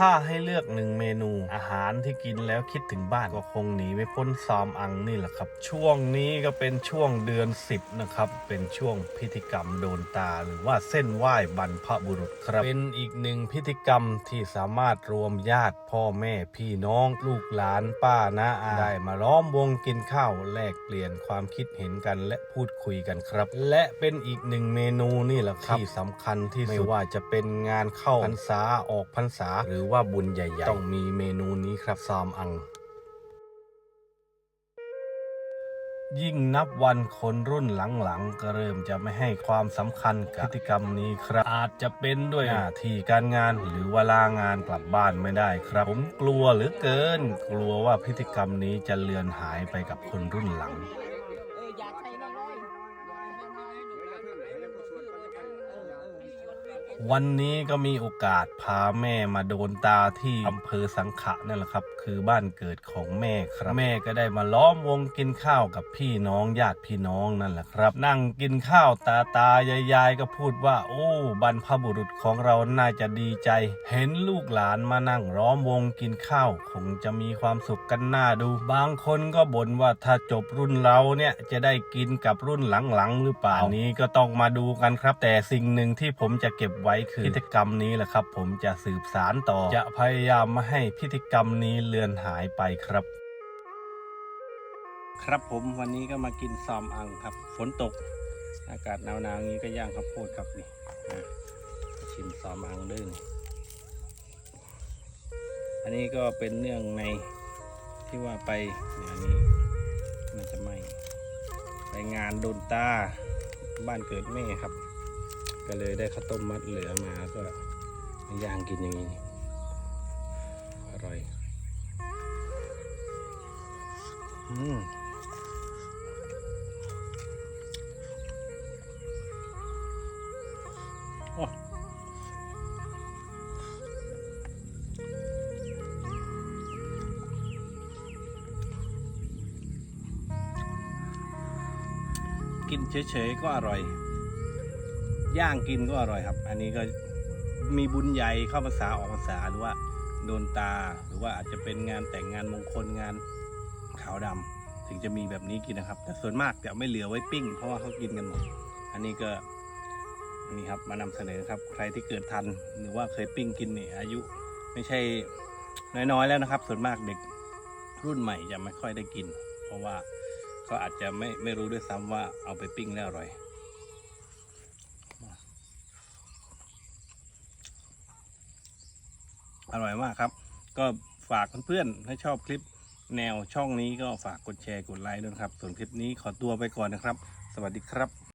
ถ้าให้เลือกหนึ่งเมนูอาหารที่กินแล้วคิดถึงบ้านก็คงหนีไม่พ้นซอมอังนี่แหละครับ ช่วงนี้ก็เป็นช่วงเดือน 10 นะครับ เป็นช่วงพิธีกรรมโดนตา หรือว่าเส้นไหว้บรรพบุรุษครับเป็นอีกหนึ่งพิธีกรรมที่สามารถรวมญาติพ่อแม่พี่น้องลูกหลานป้าน้าอาได้มาล้อมวงกินข้าวแลกเปลี่ยนความคิดเห็นกันและพูดคุยกันครับ และเป็นอีกหนึ่งเมนูนี่แหละครับที่สำคัญที่สุดไม่ว่าจะเป็นงานเข้าพรรษาออกพรรษาหรือว่าบุญใหญ่ๆ ต้องมีเมนูนี้ครับซอมอัง ยิ่งนับวันคนรุ่นหลังๆ ก็เริ่มจะไม่ให้ความสำคัญกับพิธีกรรมนี้ครับ อาจจะเป็นด้วยหน้าที่การงานหรือว่าลางานกลับบ้านไม่ได้ครับ ผมกลัวเหลือเกิน กลัวว่าพิธีกรรมนี้จะเลือนหายไปกับคนรุ่นหลัง วันนี้ก็มีโอกาสพาแม่มาโดนตาที่อำเภอสังขะนั่นแหละครับ คือบ้านเกิดของแม่ครับ แม่ก็ได้มาล้อมวงกินข้าวกับพี่น้องญาติพี่น้องนั่นแหละครับ นั่งกินข้าวตาตายายยายก็พูดว่า โอ้บรรพบุรุษของเราน่าจะดีใจ เห็นลูกหลานมานั่งล้อมวงกินข้าวคงจะมีความสุขกันหน่าดู บางคนก็บ่นว่าถ้าจบรุ่นเราเนี่ยจะได้กินกับรุ่นหลังๆหรือเปล่าอันนี้ก็ต้องมาดูกันครับ แต่สิ่งหนึ่งที่ผมจะเก็บไว้คือพิธีกรรมนี้แหละครับ ผมจะสืบสารต่อ จะพยายามไม่ให้พิธีกรรมนี้เลือนหายไปครับ ครับผมวันนี้ก็มากินซอมอังครับ ฝนตก อากาศหนาวๆอย่างนี้ก็ย่างข้าวโพดครับนี่อะชิมซอมอังด้วยนี่อันนี้ก็เป็นเนื่องในที่ว่าไปเนี่ยอันนี้มันจะไหมไปงานโดนตาบ้านเกิดแม่ครับ ก็เลยได้ข้าวต้มมัดเหลือมาก็ย่างกินอย่างนี้อร่อยอืมโอ้กินเฉยๆก็อร่อย ย่างกินก็อร่อยครับ อันนี้ก็มีบุญใหญ่เข้าภาษาออกภาษาหรือว่าโดนตาหรือว่าอาจจะเป็นงานแต่งงานมงคลงานขาวดำถึงจะมีแบบนี้กินนะครับ แต่ส่วนมากจะไม่เหลือไว้ปิ้ง เพราะว่าเขากินกันหมดอันนี้ก็นี่ครับมานำเสนอครับ ใครที่เกิดทันหรือว่าเคยปิ้งกินเนี่ยอายุไม่ใช่น้อยๆแล้วนะครับ ส่วนมากเด็กรุ่นใหม่จะไม่ค่อยได้กิน เพราะว่าเขาอาจจะไม่ไม่รู้ด้วยซ้ำว่าเอาไปปิ้งแล้วอร่อย อร่อยมากครับ ก็ฝากเพื่อนๆถ้าชอบคลิปแนวช่องนี้ก็ฝากกดแชร์กดไลค์ด้วยครับ ส่วนคลิปนี้ขอตัวไปก่อนนะครับ สวัสดีครับ